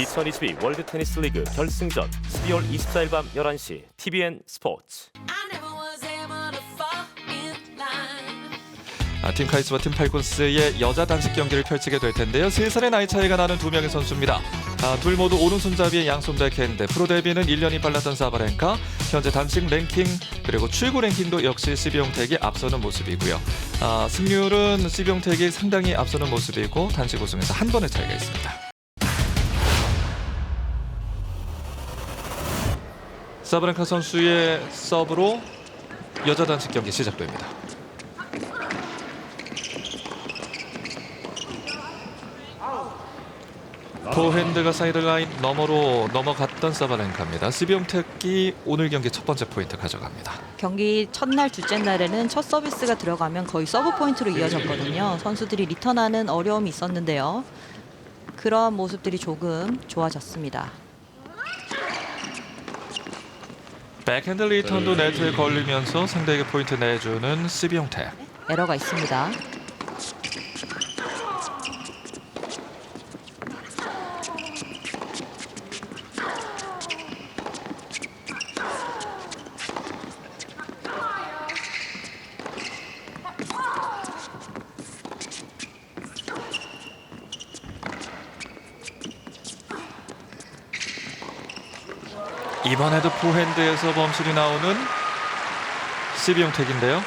2022 월드 테니스 리그 결승전 12월 24일 밤 11시 TVN 스포츠. 아, 팀 카이스와 팀 팔콘스의 여자 단식 경기를 펼치게 될 텐데요. 세 살의 나이 차이가 나는 두 명의 선수입니다. 아, 둘 모두 오른손잡이의 양손 백핸드. 프로 데뷔는 1년이 빨랐던 사바렌카. 현재 단식 랭킹 그리고 출구 랭킹도 역시 시비용택이 앞서는 모습이고요. 아, 승률은 시비용택이 상당히 앞서는 모습이고 단식 우승에서 한 번의 차이가 있습니다. 사바렌카 선수의 서브로 여자 단식 경기 시작됩니다. 포핸드가 사이드라인 너머로 넘어갔던 사바렌카입니다. 시비용택이 오늘 경기 첫 번째 포인트 가져갑니다. 경기 첫날 둘째 날에는 첫 서비스가 들어가면 거의 서브 포인트로 이어졌거든요. 선수들이 리턴하는 어려움이 있었는데요. 그러한 모습들이 조금 좋아졌습니다. 백핸드 리턴도 네트에 걸리면서 상대에게 포인트 내주는 시비용택. 에러가 있습니다. 이번에도 포핸드에서 범실이 나오는 시비용택인데요.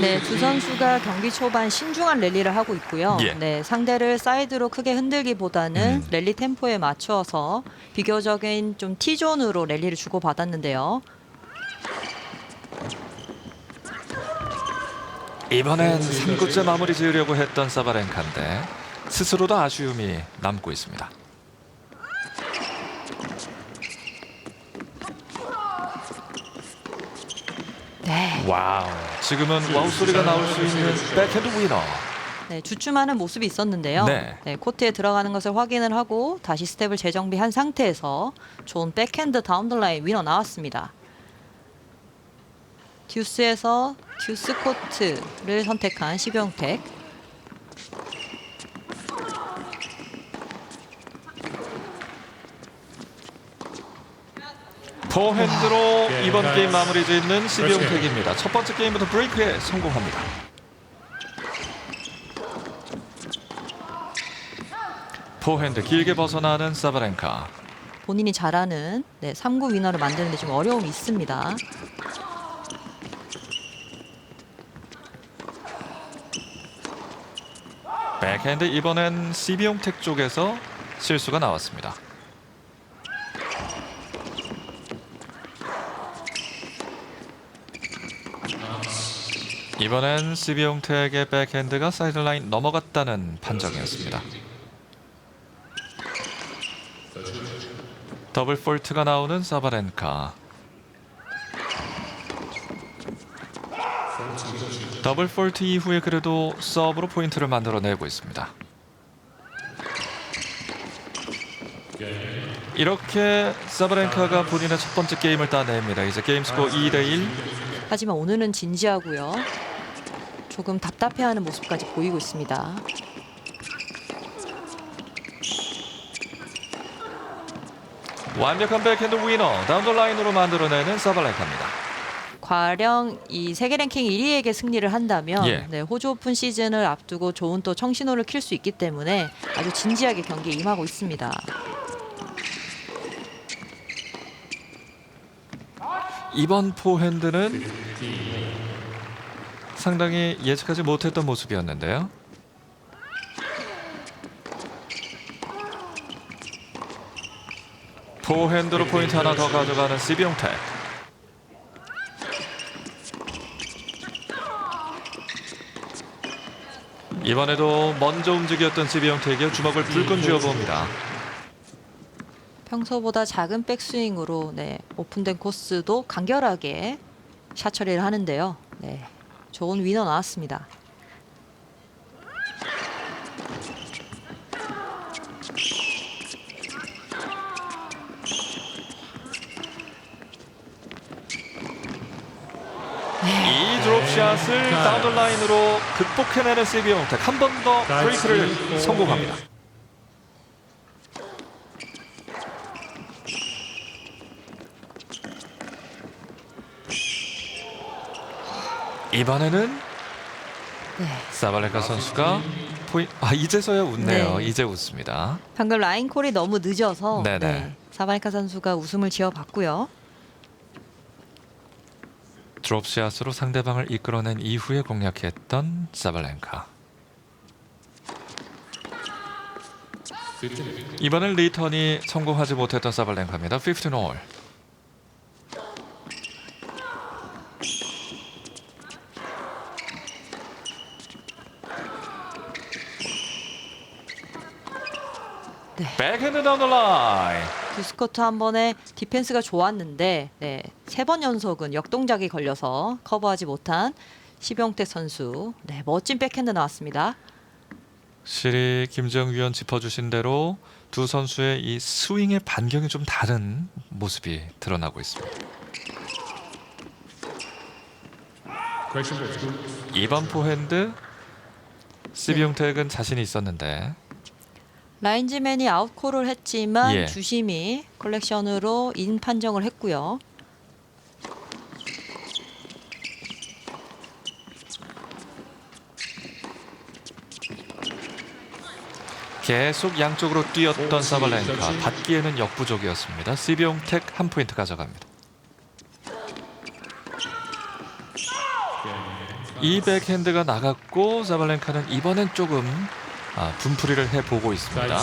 네, 두 선수가 경기 초반 신중한 랠리를 하고 있고요. 예. 네, 상대를 사이드로 크게 흔들기보다는 음. 랠리 템포에 맞추어서 비교적인 좀 T존으로 랠리를 주고 받았는데요. 이번엔 3구째 마무리 지으려고 했던 사바렌카인데 스스로도 아쉬움이 남고 있습니다. 네. 와우. 지금은 와우 소리가 나올 수 있는 백핸드 위너. 네, 주춤하는 모습이 있었는데요. 네. 코트에 들어가는 것을 확인을 하고 다시 스텝을 재정비한 상태에서 좋은 백핸드 다운더라인 위너 나왔습니다. 듀스에서 듀스 코트를 선택한 시병택. 포핸드로 이번 게임 마무리 짓는 시비용택입니다. 첫 번째 게임부터 브레이크에 성공합니다. 포핸드 길게 벗어나는 사바렌카. 본인이 잘하는 네, 3구 위너를 만드는데 좀 어려움이 있습니다. 백핸드 이번엔 시비용택 쪽에서 실수가 나왔습니다. 이번엔 시비용택의 백핸드가 사이드라인 넘어갔다는 판정이었습니다. 더블 폴트가 나오는 사바렌카. 더블 폴트 이후에 그래도 서브로 포인트를 만들어내고 있습니다. 이렇게 사바렌카가 본인의 첫 번째 게임을 따냅니다. 이제 게임 스코어 2대 1. 하지만 오늘은 진지하고요. 조금 답답해하는 모습까지 보이고 있습니다. 완벽한 백핸드 위너 다운 더 라인으로 만들어내는 사바렌카입니다. 과령 이 세계 랭킹 1위에게 승리를 한다면 예. 네, 호주 오픈 시즌을 앞두고 좋은 또 청신호를 킬 수 있기 때문에 아주 진지하게 경기에 임하고 있습니다. 이번 포핸드는 상당히 예측하지 못했던 모습이었는데요. 포핸드로 포인트 하나 더 가져가는 시비용택. 이번에도 먼저 움직였던 시비용택이 주먹을 불끈 쥐어봅니다. 평소보다 작은 백스윙으로 네, 오픈된 코스도 간결하게 샷 처리를 하는데요. 네, 좋은 위너 나왔습니다. 이 드롭샷을 다운더 라인으로 극복해내는 시비용택 한번 더 브레이크를 성공합니다. 이번에는 네. 사발렌카 선수가 포인 아 이제서야 웃네요. 네. 이제 웃습니다. 방금 라인 콜이 너무 늦어서 네네. 네, 사발카 선수가 웃음을 지어봤고요. 드롭샷으로 상대방을 이끌어낸 이후에 공략했던 사발렌카. 이번엔 리턴이 성공하지 못했던 사발렌카입니다. 15 올. 백핸드 다운 더 라인. 두스코트 한 번에 디펜스가 좋았는데 네, 세 번 연속은 역동작이 걸려서 커버하지 못한 시병택 선수. 네, 멋진 백핸드 나왔습니다. 실이 김정 위원 짚어주신 대로 두 선수의 이 스윙의 반경이 좀 다른 모습이 드러나고 있습니다. 이번 포핸드 시비용택은 자신이 있었는데 라인즈맨이 아웃콜을 했지만 예. 주심이 컬렉션으로 인 판정을 했고요. 계속 양쪽으로 뛰었던 사발렌카 받기에는 역부족이었습니다. 시비용택 한 포인트 가져갑니다. 이 백핸드가 나갔고 사발렌카는 이번엔 조금 아, 분풀이를 해보고 있습니다.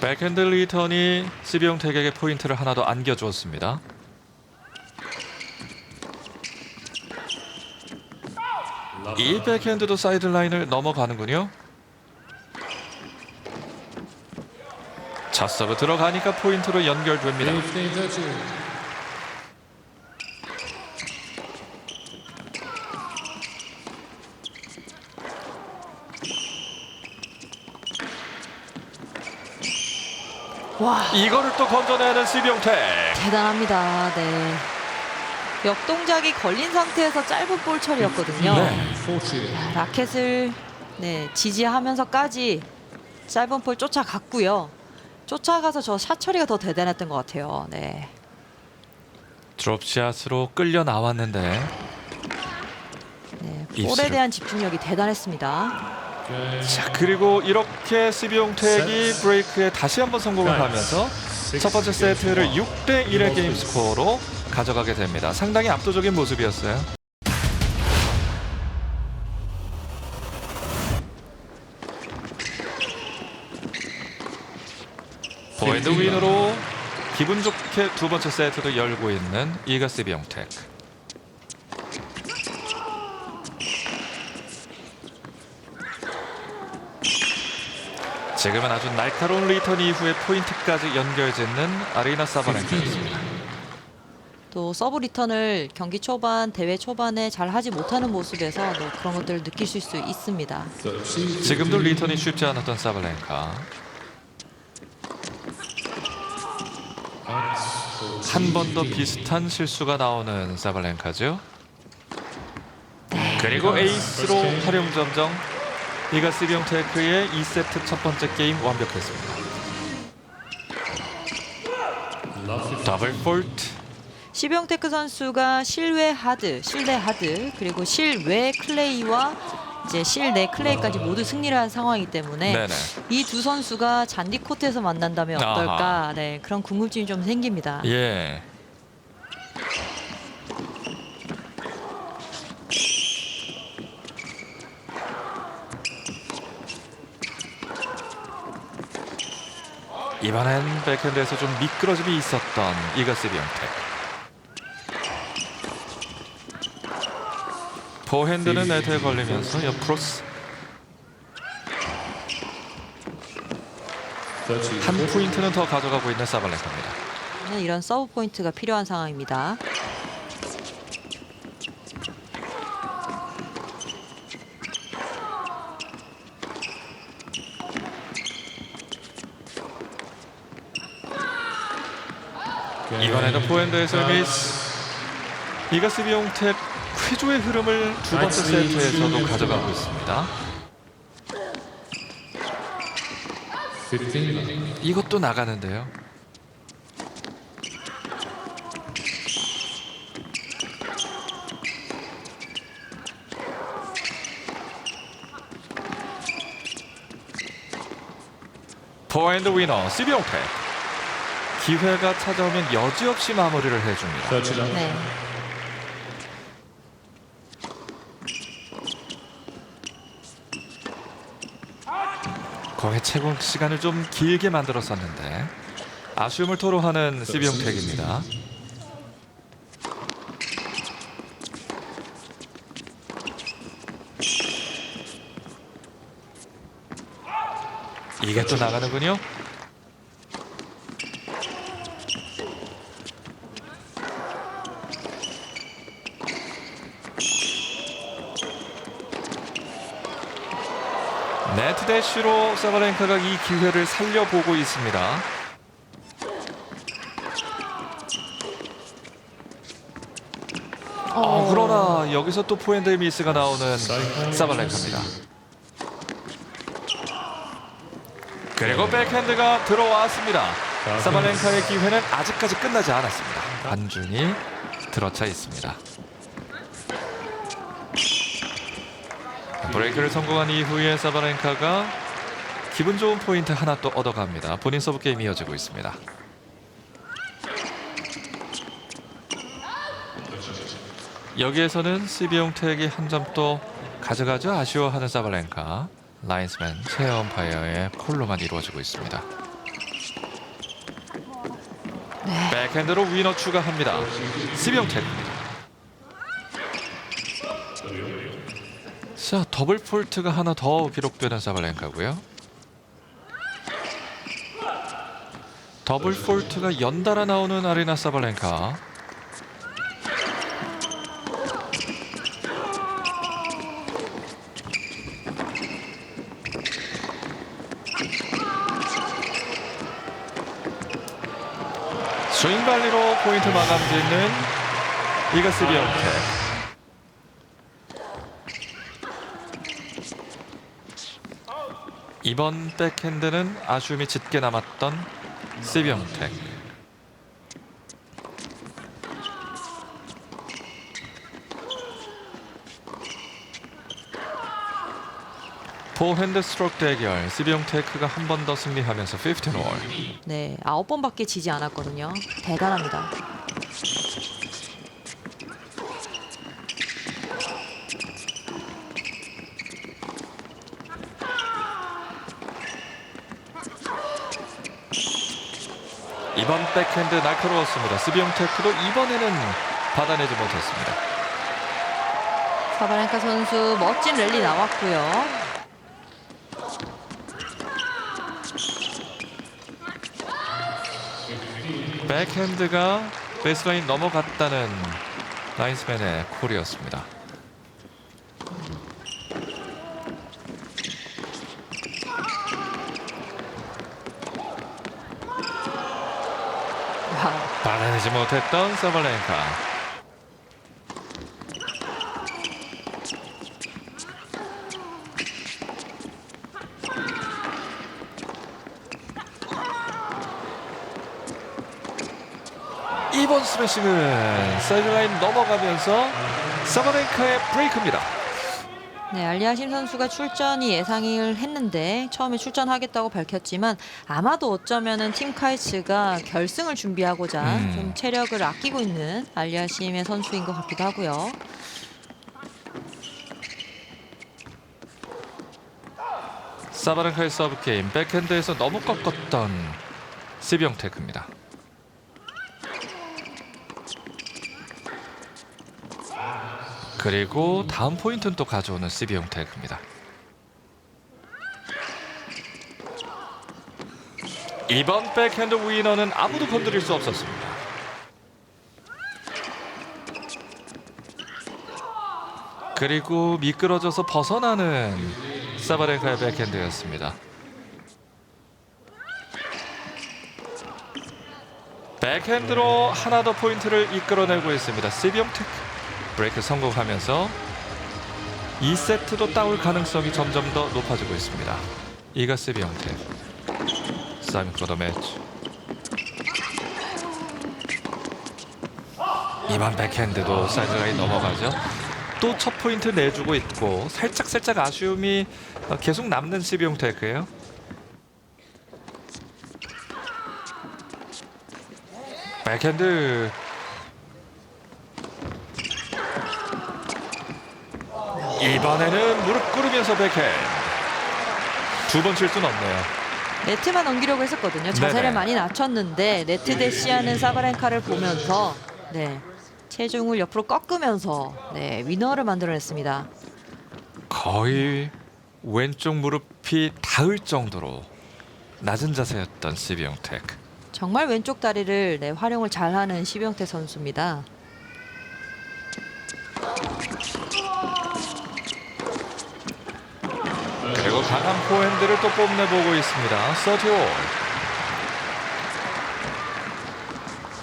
백핸드 리턴이 시비용택에게 포인트를 하나 더 안겨주었습니다. 이 백핸드도 사이드 라인을 넘어가는군요. 첫 서브 들어가니까 포인트로 연결됩니다. 와, 이거를 또 건져내는 시비용택. 대단합니다. 네. 역동작이 걸린 상태에서 짧은 볼 처리였거든요. 네. 라켓을 네, 지지하면서까지 짧은 볼 쫓아갔고요. 쫓아가서 저 샷 처리가 더 대단했던 것 같아요. 네. 드롭샷으로 끌려 나왔는데 네, 볼에 입술을. 대한 집중력이 대단했습니다. 자 그리고 이렇게 시비용택이 브레이크에 다시 한번 성공을 하면서 첫 번째 세트를 6대 1의 게임 스코어로 가져가게 됩니다. 상당히 압도적인 모습이었어요. 포인트 윈으로 기분 좋게 두 번째 세트도 열고 있는 이가 시비용택. 지금은 아주 날카로운 리턴 이후에 포인트까지 연결짓는 아리나 사바렌카였습니다. 또 서브 리턴을 경기 초반, 대회 초반에 잘 하지 못하는 모습에서 또 그런 것들을 느끼실 수 있습니다. 지금도 리턴이 쉽지 않았던 사발렌카. 한 번 더 비슷한 실수가 나오는 사발렌카죠. 그리고 에이스로 활용 점정. 이가 시비용 테크의 2세트 첫 번째 게임 완벽했습니다. 더블 폴트. 시병테크 선수가 실외 하드, 실내 하드, 그리고 실외 클레이와 이제 실내 클레이까지 모두 승리를 한 상황이기 때문에. 이 두 선수가 잔디 코트에서 만난다면 어떨까? 아하. 네, 그런 궁금증이 좀 생깁니다. 예. 이번엔 백핸드에서 좀 미끄러짐이 있었던 이가스 비앙텍. 포핸드는 네트에 걸리면서 옆크로스 한 포인트는 더 가져가고 있는 사발렌카입니다. 이런 서브 포인트가 필요한 상황입니다. 네, 이런 포핸드의 서비스 이가스 비용탭 퀴조의 흐름을 두 번째 세트에서도 가져가고 있습니다. 이것도 나가는데요. 포핸드 위너 시비용태 기회가 찾아오면 여지없이 마무리를 해줍니다. 네. 거의 채공 시간을 좀 길게 만들었었는데 아쉬움을 토로하는 시비용택입니다. 이게 또 나가는군요. 네트 대쉬로 사바렌카가 이 기회를 살려보고 있습니다. 어, 그러나 여기서 또 포핸드의 미스가 나오는 사발렌카입니다. 그리고 백핸드가 들어왔습니다. 사발렌카의 기회는 아직까지 끝나지 않았습니다. 반준이 들어차 있습니다. 브레이크를 성공한 이후에 사바렌카가 기분 좋은 포인트 하나 또 얻어갑니다. 본인 서브 게임이 이어지고 있습니다. 여기에서는 시비용택이 한 점 또 가져가죠. 아쉬워하는 사발렌카. 라인스맨 최 엄파이어의 콜로만 이루어지고 있습니다. 백핸드로 위너 추가합니다. 시비용택입니다. 자 더블 폴트가 하나 더 기록되는 사발렌카고요. 더블 폴트가 연달아 나오는 아리나 사발렌카. 스윙 발리로 포인트 마감 짓는 이가스 비언텍. 이번 백핸드는 아쉬움이 짙게 남았던 시비영택 포핸드 스트로크 대결 시비영테크가 한 번 더 승리하면서 15올 네. 아홉 번밖에 지지 않았거든요. 대단합니다. 이번 백핸드 날카로웠습니다 시비영테크도 이번에는 받아내지 못했습니다 사바렌카 선수 멋진 랠리 나왔고요. 백핸드가 베이스라인 넘어갔다는 라인스맨의 콜이었습니다. 와, 받아내지 못했던 사발렌카. 이번 스매싱은 사이드라인 넘어가면서 사바렌카의 브레이크입니다. 네, 알리아심 선수가 출전이 예상을 했는데 처음에 출전하겠다고 밝혔지만 아마도 어쩌면은 팀 카이츠가 결승을 준비하고자 음. 좀 체력을 아끼고 있는 알리아심의 선수인 것 같기도 하고요. 사바렌카의 서브 게임 백핸드에서 너무 꺾었던 시비영테크입니다. 그리고 다음 포인트는 또 가져오는 시비영테크입니다. 이번 백핸드 위너는 아무도 건드릴 수 없었습니다. 그리고 미끄러져서 벗어나는 사바렌카의 백핸드였습니다. 백핸드로 하나 더 포인트를 이끌어내고 있습니다. 시비용텍 브레이크 성공하면서 2세트도 따올 가능성이 점점 더 높아지고 있습니다. 이가스비 형태 사이먼 코더 매치 이번 백핸드도 사이드라이 넘어가죠. 또 첫 포인트 내주고 있고 살짝살짝 아쉬움이 계속 남는 시비용 테크예요. 백핸드 이번에는 무릎 꿇으면서 백핸드 두번 실수는 없네요. 네트만 넘기려고 했었거든요. 자세를 네네. 많이 낮췄는데 네트 대시하는 사바렌카를 보면서 네 체중을 옆으로 꺾으면서 네 위너를 만들어냈습니다. 거의 왼쪽 무릎이 닿을 정도로 낮은 자세였던 시비용택. 정말 왼쪽 다리를 네, 활용을 잘하는 시병태 선수입니다. 그리고 강한 포핸드를 또 뽐내보고 있습니다. 서티올.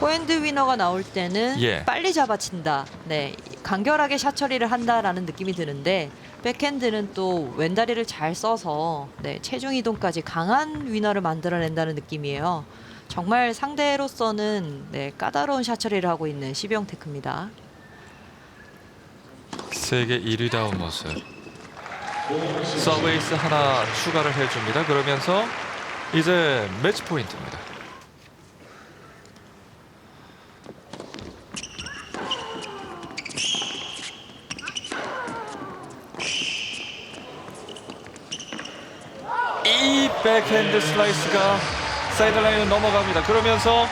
포핸드 위너가 나올 때는 예. 빨리 잡아친다. 네, 간결하게 샷 처리를 한다라는 느낌이 드는데 백핸드는 또 왼다리를 잘 써서 네, 체중 이동까지 강한 위너를 만들어낸다는 느낌이에요. 정말 상대로서는 네, 까다로운 샷 처리를 하고 있는 시병 테크입니다. 세계 1위 다운 모습. 서브에이스 하나 추가를 해줍니다. 그러면서 이제 매치 포인트입니다. 이 백핸드 슬라이스가 사이드라인을 넘어갑니다. 그러면서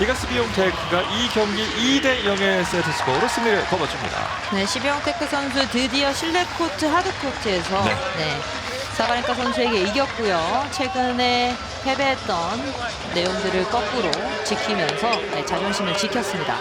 이가스 비용 테크가 이 경기 2대 0의 세트 스코어로 승리를 거머�줍니다. 네, 시병테크 선수 드디어 실내 코트, 하드 코트에서 네. 네. 사바렌카 선수에게 이겼고요. 최근에 패배했던 내용들을 거꾸로 지키면서 네, 자존심을 지켰습니다.